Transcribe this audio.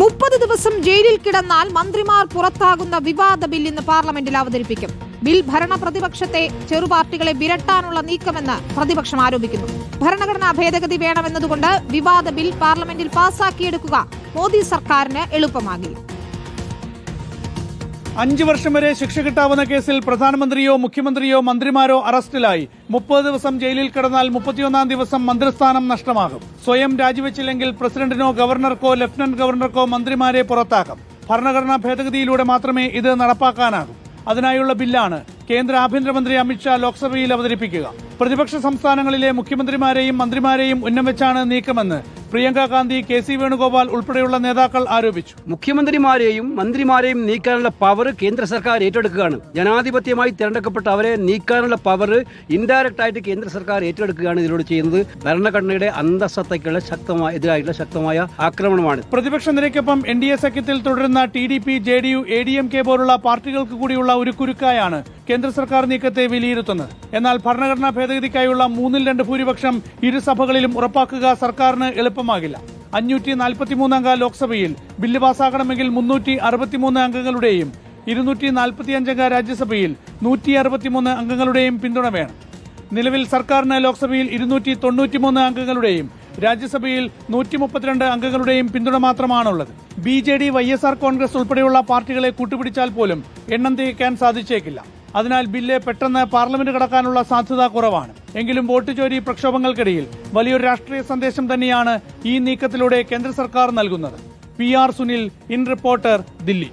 മുപ്പത് ദിവസം ജയിലിൽ കിടന്നാൽ മന്ത്രിമാർ പുറത്താകുന്ന വിവാദ ബിൽ ഇന്ന് പാർലമെന്റിൽ അവതരിപ്പിക്കും. ബിൽ ഭരണ പ്രതിപക്ഷത്തെ ചെറുപാർട്ടികളെ വിരട്ടാനുള്ള നീക്കമെന്ന് പ്രതിപക്ഷം ആരോപിക്കുന്നു. ഭരണഘടനാ ഭേദഗതി വേണമെന്നതുകൊണ്ട് വിവാദ ബിൽ പാർലമെന്റിൽ പാസാക്കിയെടുക്കുക മോദി സർക്കാരിന് എളുപ്പമാകില്ല. അഞ്ചു വർഷം വരെ ശിക്ഷ കിട്ടാവുന്ന കേസിൽ പ്രധാനമന്ത്രിയോ മുഖ്യമന്ത്രിയോ മന്ത്രിമാരോ അറസ്റ്റിലായി. മുപ്പത് ദിവസം ജയിലിൽ കിടന്നാൽ മുപ്പത്തിയൊന്നാം ദിവസം മന്ത്രിസ്ഥാനം നഷ്ടമാകും. സ്വയം രാജിവെച്ചില്ലെങ്കിൽ പ്രസിഡന്റിനോ ഗവർണർക്കോ ലഫ്റ്റനന്റ് ഗവർണർക്കോ മന്ത്രിമാരെ പുറത്താക്കാം. ഭരണഘടനാ ഭേദഗതിയിലൂടെ മാത്രമേ ഇത് നടപ്പാക്കാനാകൂ. അതിനായുള്ള ബില്ലാണ് കേന്ദ്ര ആഭ്യന്തരമന്ത്രി അമിത്ഷാ ലോക്സഭയിൽ അവതരിപ്പിക്കുക. പ്രതിപക്ഷ സംസ്ഥാനങ്ങളിലെ മുഖ്യമന്ത്രിമാരെയും മന്ത്രിമാരെയും ഉന്നം വെച്ചാണ് നീക്കമെന്ന് പ്രിയങ്ക ഗാന്ധി കെ സി വേണുഗോപാൽ ഉൾപ്പെടെയുള്ള നേതാക്കൾ ആരോപിച്ചു. മുഖ്യമന്ത്രിമാരെയും മന്ത്രിമാരെയും നീക്കാനുള്ള പവർ കേന്ദ്ര സർക്കാർ ഏറ്റെടുക്കുകയാണ്. ജനാധിപത്യമായി തിരഞ്ഞെടുക്കപ്പെട്ട അവരെ നീക്കാനുള്ള പവർ ഇൻഡയറക്റ്റ് ആയിട്ട് കേന്ദ്ര സർക്കാർ ഏറ്റെടുക്കുകയാണ് ഇതിലൂടെ ചെയ്യുന്നത്. ഭരണഘടനയുടെ അന്തസ്സത്തയ്ക്കുള്ള ശക്തമായ എതിരായിട്ടുള്ള ശക്തമായ ആക്രമണമാണ്. പ്രതിപക്ഷ നിരക്കൊപ്പം എൻ ഡി എ സഖ്യത്തിൽ തുടരുന്ന T D P J D U A D M K പോലുള്ള പാർട്ടികൾക്ക് കൂടിയുള്ള ഒരു കുരുക്കായാണ് കേന്ദ്ര സർക്കാർ നീക്കത്തെ വിലയിരുത്തുന്നത്. എന്നാൽ ഭരണഘടനാ ഭേദഗതിക്കായുള്ള മൂന്നിൽ രണ്ട് ഭൂരിപക്ഷം ഇരു സഭകളിലും ഉറപ്പാക്കുക സർക്കാരിന് എളുപ്പമാകില്ല. അഞ്ഞൂറ്റി നാൽപ്പത്തിമൂന്ന് അംഗ ലോക്സഭയിൽ ബില്ല് പാസ്സാകണമെങ്കിൽ മുന്നൂറ്റി അറുപത്തിമൂന്ന് അംഗങ്ങളുടെയും ഇരുന്നൂറ്റി നാൽപ്പത്തിയഞ്ചംഗ രാജ്യസഭയിൽ നൂറ്റി അറുപത്തിമൂന്ന് അംഗങ്ങളുടെയും പിന്തുണ വേണം. നിലവിൽ സർക്കാരിന് ലോക്സഭയിൽ ഇരുന്നൂറ്റി തൊണ്ണൂറ്റിമൂന്ന് അംഗങ്ങളുടെയും രാജ്യസഭയിൽ നൂറ്റി മുപ്പത്തിരണ്ട് അംഗങ്ങളുടെയും പിന്തുണ മാത്രമാണുള്ളത്. B J D Y S R Congress ഉൾപ്പെടെയുള്ള പാർട്ടികളെ കൂട്ടുപിടിച്ചാൽ പോലും എണ്ണം തികയ്ക്കാൻ സാധിച്ചേക്കില്ല. അതിനാൽ ബില്ല് പെട്ടെന്ന് പാർലമെന്റ് കടക്കാനുള്ള സാധ്യത കുറവാണ്. എങ്കിലും വോട്ട് ചോരി പ്രക്ഷോഭങ്ങൾക്കിടയിൽ വലിയൊരു രാഷ്ട്രീയ സന്ദേശം തന്നെയാണ് ഈ നീക്കത്തിലൂടെ കേന്ദ്ര സർക്കാർ നൽകുന്നത്. P R Sunil in reporter Delhi.